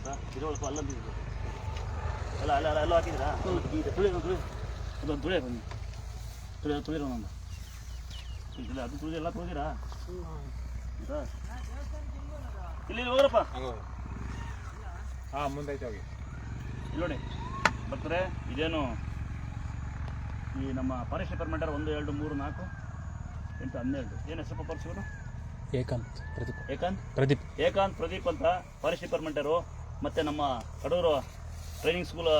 ಗೊತ್ತಾ? ಇರೋಳಪ್ಪ ಅಲ್ಲೊಂದು ಇದೆ ಅಲ್ಲ ಅಲ್ಲ ಅಲ್ಲ ಎಲ್ಲ ಹಾಕಿದ್ರಾ ಈಗ ತುಳಿ ತುಳಿ ಇದೊಂದು ತುಳಿ ಬನ್ನಿ. ತುಳಿ ತುಳಿರೋ ಒಂದು. ಇಲ್ಲ ಅದು ತುಳಿ ಎಲ್ಲ ತುಳಿದಿರಾ? ಇಲ್ಲಿ ಇಲ್ಲಿ ಹೋಗ್ರಪ್ಪ. ಹಾಂ ಮುಂದೈತೆ ಹೋಗಿ. ಇಲ್ಲಿ ನೋಡಿ ಬರ್ತಾರೆ. ಇದೇನು ಈ ನಮ್ಮ ಫಾರೆಸ್ಟ್ ಡಿಪಾರ್ಟ್ಮೆಂಟರ್ ಒಂದು ಎರಡು ಮೂರು ನಾಲ್ಕು ಎಂಟು ಹನ್ನೆರಡು. ಏನು ಹೆಸರು ಪರಿಸೋರು ಏಕಾಂತ್ ಪ್ರದೀಪ್. ಏಕಾಂತ್? ಪ್ರದೀಪ್. ಏಕಾಂತ್ ಪ್ರದೀಪ್ ಅಂತ ಫಾರೆಸ್ಟ್ ಡಿಪಾರ್ಟ್ಮೆಂಟರು ಮತ್ತು ನಮ್ಮ ಕಡೂರು ಟ್ರೈನಿಂಗ್ ಸ್ಕೂಲ್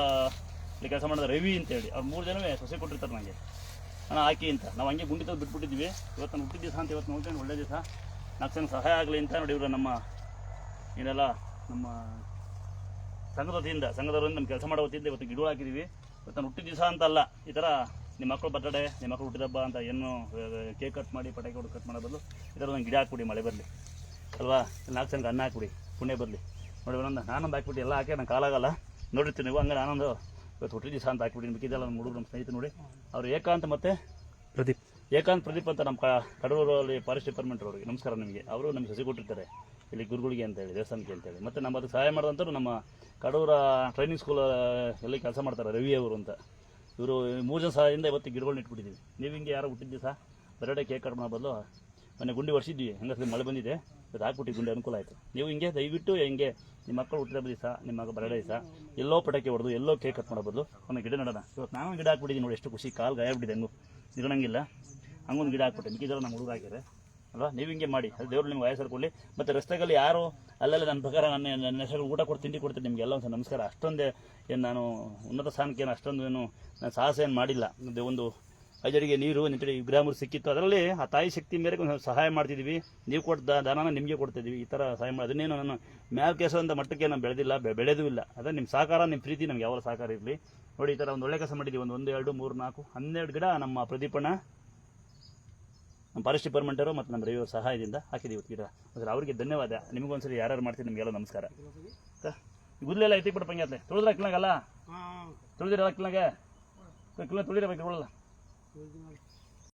ಇಲ್ಲಿ ಕೆಲಸ ಮಾಡಿದ ರವಿ ಅಂತೇಳಿ. ಅವ್ರು ಮೂರು ಜನವೇ ಸೊಸೆ ಕೊಟ್ಟಿರ್ತಾರೆ ನನಗೆ ನಾನು ಹಾಕಿ ಅಂತ. ನಾವು ಹಂಗೆ ಗುಂಡಿ ತೆಗೆದು ಬಿಟ್ಬಿಟ್ಟಿದ್ವಿ. ಇವತ್ತು ನಾನು ಹುಟ್ಟಿದ ದಿವಸ ಅಂತ ಇವತ್ತು ನೋಡ್ಕೊಂಡು ಒಳ್ಳೆ ದಿವಸ. ನಾಲ್ಕು ಜನ ಸಹಾಯ ಆಗಲಿ ಅಂತ ನೋಡಿ ಇವರು ನಮ್ಮ ಏನೆಲ್ಲ ನಮ್ಮ ಸಂಘದ ವತಿಯಿಂದ ಸಂಘದವರಿಂದ ನಮ್ಮ ಕೆಲಸ ಮಾಡೋ ಇವತ್ತು ಗಿಡ ಹಾಕಿದ್ದೀವಿ ಇವತ್ತು ನಾನು ಹುಟ್ಟಿದ ದಿವಸ ಅಂತ ಅಲ್ಲ ಈ ಥರ ನಿಮ್ಮ ಮಕ್ಕಳು ಬರ್ತಡೇ ನಿಮ್ಮ ಮಕ್ಕಳು ಹುಟ್ಟಿದಬ್ಬ ಅಂತ ಏನು ಕೇಕ್ ಕಟ್ ಮಾಡಿ, ಪಟಾಕಿ ಹೊಡೆದು ಕಟ್ ಮಾಡೋ ಬದಲು ಈ ಥರ ಒಂದು ಗಿಡ ಹಾಕ್ಬಿಡಿ ಮಳೆ ಬರಲಿ. ಅಲ್ವಾ? ನಾಲ್ಕು ಜನಕ್ಕೆ ಅನ್ನ ಹಾಕ್ಬಿಡಿ, ಪುಣ್ಯ ಬರಲಿ. ನೋಡಿ ಒಂದೊಂದು ನಾನೊಂದು ಹಾಕ್ಬಿಟ್ಟು ಎಲ್ಲ ಹಾಕಿ ನಂಗೆ ಕಾಲಾಗಲ್ಲ. ನೋಡಿರ್ತೀನಿ ನೀವು ಹಂಗೆ ನಾನೊಂದು ಇವತ್ತು ಹುಟ್ಟಿದ ದಿವಸ ಅಂತ ಹಾಕ್ಬಿಟ್ಟಿನಿ. ಮಿಕ್ಕಿದೆಲ್ಲ ನಮ್ಮ ಹುಡುಗರು ನಮ್ಮ ಸ್ನೇಹಿತರು ನೋಡಿ. ಅವ್ರು ಏಕಾಂತ ಮತ್ತು ಪ್ರದೀಪ್. ಏಕಾಂತ್ ಪ್ರದೀಪ್ ಅಂತ ನಮ್ಮ ಕಡೂರಲ್ಲಿ ಫಾರೆಸ್ಟ್ ಡಿಪಾರ್ಟ್ಮೆಂಟ್ ಅವರಿಗೆ. ನಮಸ್ಕಾರ ನಿಮಗೆ. ಅವರು ನಮಗೆ ಸಸಿ ಕೊಟ್ಟಿರ್ತಾರೆ. ಇಲ್ಲಿ ಗುರುಗಳಿಗೆ ಅಂತೇಳಿ ದೇವಸ್ಥಾನಕ್ಕೆ ಅಂತೇಳಿ ಮತ್ತು ನಮ್ಮ ಅದಕ್ಕೆ ಸಹಾಯ ಮಾಡಿದಂಥವ್ರು ನಮ್ಮ ಕಡೂರ ಟ್ರೈನಿಂಗ್ ಸ್ಕೂಲ್ ಎಲ್ಲಿ ಕೆಲಸ ಮಾಡ್ತಾರೆ ರವಿ ಅವರು ಅಂತ. ಇವರು ಮೂರು ಜನ ಸಹಾಯದಿಂದ ಇವತ್ತು ಗಿಡಗಳನ್ನ ಇಟ್ಬಿಟ್ಟಿದ್ದೀವಿ ನೀವು ಹಿಂಗೆ ಯಾರು ಹುಟ್ಟಿದ್ದೀವಿ ಸಹ ಬೇರೆ ಕೇಕ್ ಕಟ್ ಮಾಡೋ ಬದಲು ಮೊನ್ನೆ ಗುಂಡಿ ವರ್ಷಿದ್ವಿ ಹೆಂಗಸ್ರಿ ಮಳೆ ಬಂದಿದೆ, ಇವತ್ತು ಹಾಕ್ಬಿಟ್ಟು ಗುಂಡಿ, ಅನುಕೂಲ ಆಯಿತು. ನೀವು ಹಿಂಗೆ ದಯವಿಟ್ಟು ಹೆಂಗೆ ನಿಮ್ಮ ಮಕ್ಕಳು ಹುಟ್ಟಿದ ದಿವಸ ನಿಮ್ಮ ಮಗ ಬರಡ ದಿವಸ ಎಲ್ಲೋ ಪಟಾಕಿ ಹೊಡೆದು, ಎಲ್ಲೋ ಕೇಕ್ ಕಟ್ ಮಾಡೋ ಬದಲು ಒಂದು ಗಿಡ ನಡೋಣ. ಇವತ್ತು ನಾನು ಗಿಡ ಹಾಕ್ಬಿಟ್ಟಿದ್ದೀನಿ ನೋಡಿ, ಎಷ್ಟು ಖುಷಿ, ಕಾಲು ಗಾಯ ಬಿಟ್ಟಿದೆ ಹಂಗು. ಇರೋಣಂಗಿಲ್ಲ ಹಂಗೊಂದು ಗಿಡ ಹಾಕ್ಬಿಟ್ಟೆ ಮಿಕ್ಕಿದ್ರೆ ನಮ್ಮ ಹುಡುಗ ಹಾಕಿದೆ ಅಲ್ವಾ? ನೀವು ಹಿಂಗೆ ಮಾಡಿ, ಅದು ದೇವರು ನಿಮ್ಗೆ ಕೊಡಲಿ. ಮತ್ತು ರಸ್ತೆಗಳಲ್ಲಿ ಯಾರು, ಅಲ್ಲೆಲ್ಲ ನನ್ನ ಪ್ರಕಾರ ನನ್ನ ನನ್ನ ಹೆಸರು ಊಟ ಕೊಟ್ಟು ತಿಂಡಿ ಕೊಡ್ತೀನಿ ನಿಮಗೆಲ್ಲ ಒಂದು ನಮಸ್ಕಾರ. ಅಷ್ಟೊಂದೇ ಏನು ನಾನು ಉನ್ನತ ಸ್ಥಾನಕ್ಕೆ ಏನು ಅಷ್ಟೊಂದು ಏನು ನಾನು ಸಾಹಸ ಏನು ಮಾಡಿಲ್ಲ. ಒಂದು ಐದಡಿಗೆ ನೀರು ನಿಂತಡಿ ಗ್ರಾಮರು ಸಿಕ್ಕಿತ್ತು. ಅದರಲ್ಲಿ ಆ ತಾಯಿ ಶಕ್ತಿ ಮೇರೆಗೆ ಒಂದು ಸಹಾಯ ಮಾಡ್ತಿದ್ದೀವಿ ನೀವು ಕೊಟ್ಟ ದಾನ ದಾನನ ನಿಮಗೆ ಕೊಡ್ತಿದ್ದೀವಿ ಈ ಥರ ಸಹಾಯ ಮಾಡಿ. ಅದನ್ನೇನು ನಾನು ಮ್ಯಾಲ್ ಕೆಲಸ ಅಂತ ಮಟ್ಟಕ್ಕೆ ನಾನು ಬೆಳೆದಿಲ್ಲ ಬೆಳೆದೂ ಇಲ್ಲ. ಅದೇ ನಿಮ್ಮ ಸಹಕಾರ ನಿಮ್ಮ ಪ್ರೀತಿ ನಮ್ಗೆ ಯಾವಾಗ ಸಹಕಾರ ಇರಲಿ. ನೋಡಿ ಈ ಥರ ಒಂದು ಒಳ್ಳೆ ಕೆಲಸ ಮಾಡಿದ್ದೀವಿ ಒಂದು ಒಂದು ಎರಡು ಮೂರು ನಾಲ್ಕು ಹನ್ನೆರಡು ಗಿಡ ನಮ್ಮ ಪ್ರದೀಪಣ್ಣ ನಮ್ಮ ಫಾರೆಸ್ಟ್ ಡಿಪಾರ್ಟ್ಮೆಂಟರು ಮತ್ತು ನಮ್ಮ ರವಿಯವ್ರ ಸಹಾಯದಿಂದ ಹಾಕಿದ್ದೀವಿ ಗಿಡ. ಅಂದ್ರೆ ಅವರಿಗೆ ಧನ್ಯವಾದ. ನಿಮಗೊಂದ್ಸರಿ ಯಾರ್ಯಾರು ಮಾಡ್ತೀವಿ ನಿಮಗೆಲ್ಲ ನಮಸ್ಕಾರ. ಗುದ್ಲೆಲ್ಲ ಎತ್ತಿ ಬಿಡಪ್ಪ ಪಂಗೆ ಅತ್ಲೆ ತುಳಿದ್ರ ತುಳಿದಿರೋ ತುಳಿದಿರ ಕಿಲಂಗೆ ಕಿಲ ತುಳಿರ Gördüm artık.